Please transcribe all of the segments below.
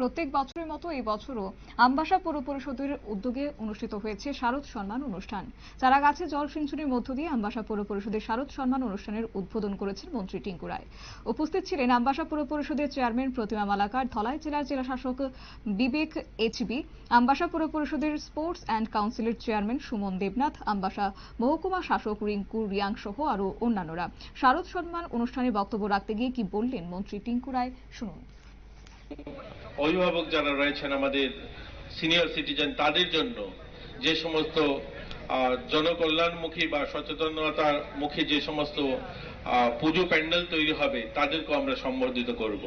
প্রত্যেক বছরের মতো এই বছরও আমবাসা পৌর পরিষদের উদ্যোগে অনুষ্ঠিত হয়েছে শারদ সম্মান অনুষ্ঠান। চারাগাছে জল সিঞ্চনের মধ্য দিয়ে আমবাসা পৌর পরিষদের শারদ সম্মান অনুষ্ঠানের উদ্বোধন করেছেন মন্ত্রী টিঙ্কু রায় উপস্থিত ছিলেন আমবাসা পৌর পরিষদের চেয়ারম্যান প্রতিমা মালাকার, ধলাই জেলার জেলা শাসক বিবেক এইচবি, আমবাসা পৌর পরিষদের স্পোর্টস অ্যান্ড কাউন্সিলের চেয়ারম্যান সুমন দেবনাথ, আমবাসা মহকুমা শাসক রিঙ্কু রিয়াং সহ আরও অন্যান্যরা। শারদ সম্মান অনুষ্ঠানে বক্তব্য রাখতে গিয়ে কি বললেন মন্ত্রী টিঙ্কু রায় শুনুন। অভিভাবক যারা রয়েছেন আমাদের সিনিয়র সিটিজেন, তাদের জন্য যে সমস্ত জনকল্যাণমুখী বা সচেতনতার মুখী যে সমস্ত পুজো প্যান্ডেল তৈরি হবে, তাদেরকেও আমরা সম্বর্ধিত করব।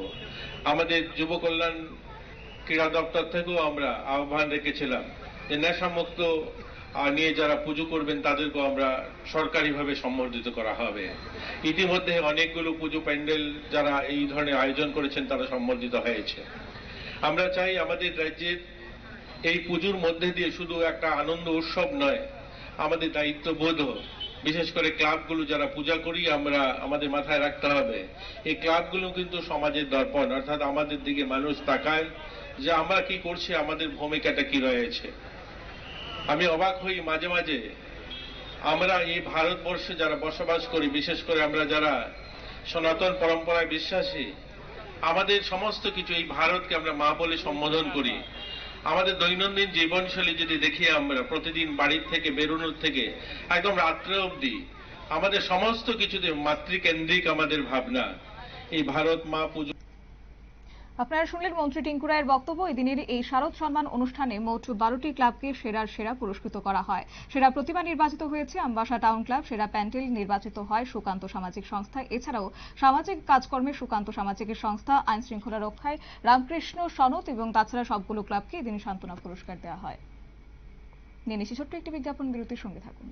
আমাদের যুব কল্যাণ ক্রীড়া দপ্তর থেকেও আমরা আহ্বান রেখেছিলাম যে নেশামুক্ত নিয়ে যারা পুজো করবেন, তাদেরকেও আমরা সরকারিভাবে সম্বর্ধিত করা হবে। ইতিমধ্যে অনেকগুলো পুজো প্যান্ডেল যারা এই ধরনের আয়োজন করেছেন, তারা সম্বর্ধিত হয়েছে। আমরা চাই আমাদের রাজ্যের এই পুজোর মধ্যে দিয়ে শুধু একটা আনন্দ উৎসব নয়, আমাদের দায়িত্ববোধ বিশেষ করে ক্লাবগুলো যারা পূজা করি, আমরা আমাদের মাথায় রাখতে হবে। এই ক্লাবগুলো কিন্তু সমাজের দর্পণ, অর্থাৎ আমাদের দিকে মানুষ তাকায় যে আমরা কি করছি, আমাদের ভূমিকাটা কি রয়েছে। আমি অবাক হই মাঝে মাঝে। আমরা এই ভারতবর্ষে যারা বসবাস করি, বিশেষ করে আমরা যারা সনাতন পরম্পরায় বিশ্বাসী, আমাদের সমস্ত কিছু এই ভারতকে আমরা মা বলে সম্বোধন করি। আমাদের দৈনন্দিন জীবনশৈলী যদি দেখি আমরা, প্রতিদিন বাড়ির থেকে, বেরোনোর থেকে, একদম রাত্রে অবধি, আমাদের সমস্ত কিছুতে মাতৃকেন্দ্রিক আমাদের ভাবনা। এই ভারত মা পুজো আপনারা শুনলেন মন্ত্রী টিঙ্কু রায়ের বক্তব্য। এদিনের এই শারদ সম্মান অনুষ্ঠানে মোট বারোটি ক্লাবকে সেরার সেরা পুরস্কৃত করা হয়। সেরা প্রতিমা নির্বাচিত হয়েছে আমবাসা টাউন ক্লাব। সেরা প্যান্ডেল নির্বাচিত হয় সুকান্ত সামাজিক সংস্থা। এছাড়াও সামাজিক কাজকর্মে সুকান্ত সামাজিকের সংস্থা, আইন শৃঙ্খলা রক্ষায় রামকৃষ্ণ সনদ এবং তাছাড়া সবগুলো ক্লাবকে এদিন সান্ত্বনা পুরস্কার দেওয়া হয়। নিয়ে ছোট্ট একটি বিজ্ঞাপন, বিরতির সঙ্গে থাকুন।